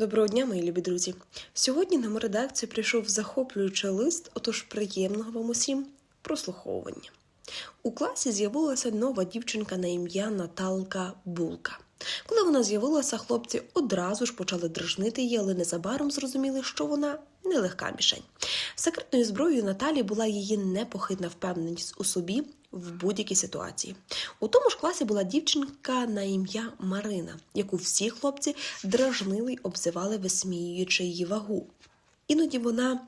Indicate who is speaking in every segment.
Speaker 1: Доброго дня, мої любі друзі. Сьогодні нам у редакцію прийшов захоплюючий лист, отож приємного вам усім прослуховування. У класі з'явилася нова дівчинка на ім'я Наталка Булка. Коли вона з'явилася, хлопці одразу ж почали дражнити її, але незабаром зрозуміли, що вона нелегка мішень. Секретною зброєю Наталі була її непохитна впевненість у собі в будь-якій ситуації. У тому ж класі була дівчинка на ім'я Марина, яку всі хлопці дражнили й обзивали, висміюючи її вагу. Іноді вона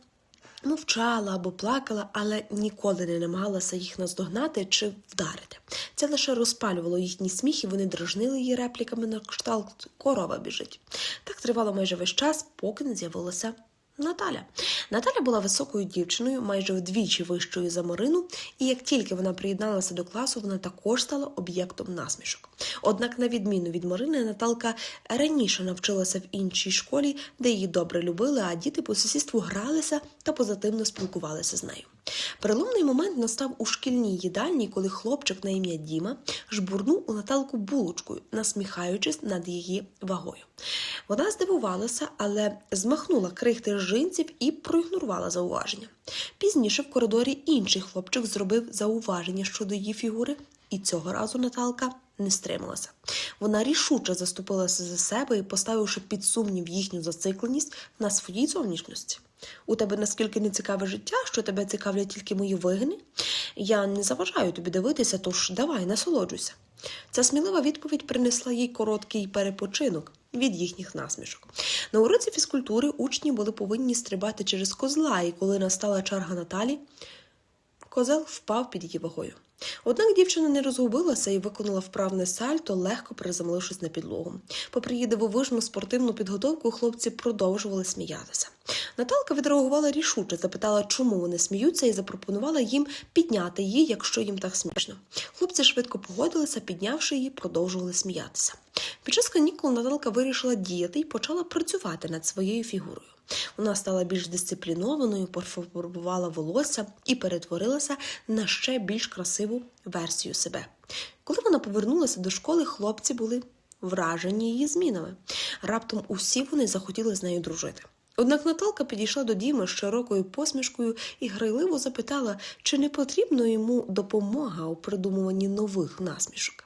Speaker 1: мовчала або плакала, але ніколи не намагалася їх наздогнати чи вдарити. Це лише розпалювало їхній сміх, і вони дражнили її репліками на кшталт корова біжить. Так тривало майже весь час, поки не з'явилася Наталя. Наталя була високою дівчиною, майже вдвічі вищою за Марину, і як тільки вона приєдналася до класу, вона також стала об'єктом насмішок. Однак, на відміну від Марини, Наталка раніше навчилася в іншій школі, де її добре любили, а діти по сусідству гралися та позитивно спілкувалися з нею. Переломний момент настав у шкільній їдальні, коли хлопчик на ім'я Діма жбурнув у Наталку булочкою, насміхаючись над її вагою. Вона здивувалася, але змахнула крихти з джинсів і проігнорувала зауваження. Пізніше в коридорі інший хлопчик зробив зауваження щодо її фігури, і цього разу Наталка не стрималася. Вона рішуче заступилася за себе і, поставивши під сумнів їхню зацикленість на своїй зовнішності. У тебе наскільки не цікаве життя, що тебе цікавлять тільки мої вигини? Я не заважаю тобі дивитися, тож давай, насолоджуйся. Ця смілива відповідь принесла їй короткий перепочинок від їхніх насмішок. На уроці фізкультури учні були повинні стрибати через козла, і коли настала черга Наталі, козел впав під її вагою. Однак дівчина не розгубилася і виконала вправне сальто, легко приземлившись на підлогу. Попри її дивовижну спортивну підготовку, хлопці продовжували сміятися. Наталка відреагувала рішуче, запитала, чому вони сміються, і запропонувала їм підняти її, якщо їм так смішно. Хлопці швидко погодилися, піднявши її, продовжували сміятися. Під час канікул Наталка вирішила діяти і почала працювати над своєю фігурою. Вона стала більш дисциплінованою, пофарбувала волосся і перетворилася на ще більш красиву версію себе. Коли вона повернулася до школи, хлопці були вражені її змінами. Раптом усі вони захотіли з нею дружити. Однак Наталка підійшла до Діми з широкою посмішкою і грайливо запитала, чи не потрібна йому допомога у придумуванні нових насмішок.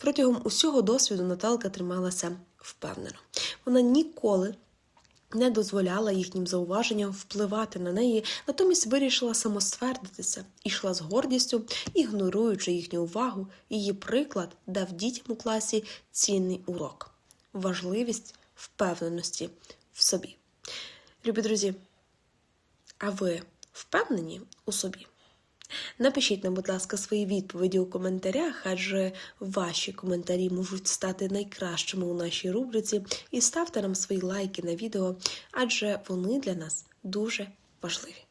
Speaker 1: Протягом усього досвіду Наталка трималася впевнено. Вона ніколи не дозволяла їхнім зауваженням впливати на неї, натомість вирішила самоствердитися ішла з гордістю, ігноруючи їхню увагу, її приклад дав дітям у класі цінний урок важливість впевненості в собі. Любі друзі, а ви впевнені у собі? Напишіть нам, будь ласка, свої відповіді у коментарях, адже ваші коментарі можуть стати найкращими у нашій рубриці. І ставте нам свої лайки на відео, адже вони для нас дуже важливі.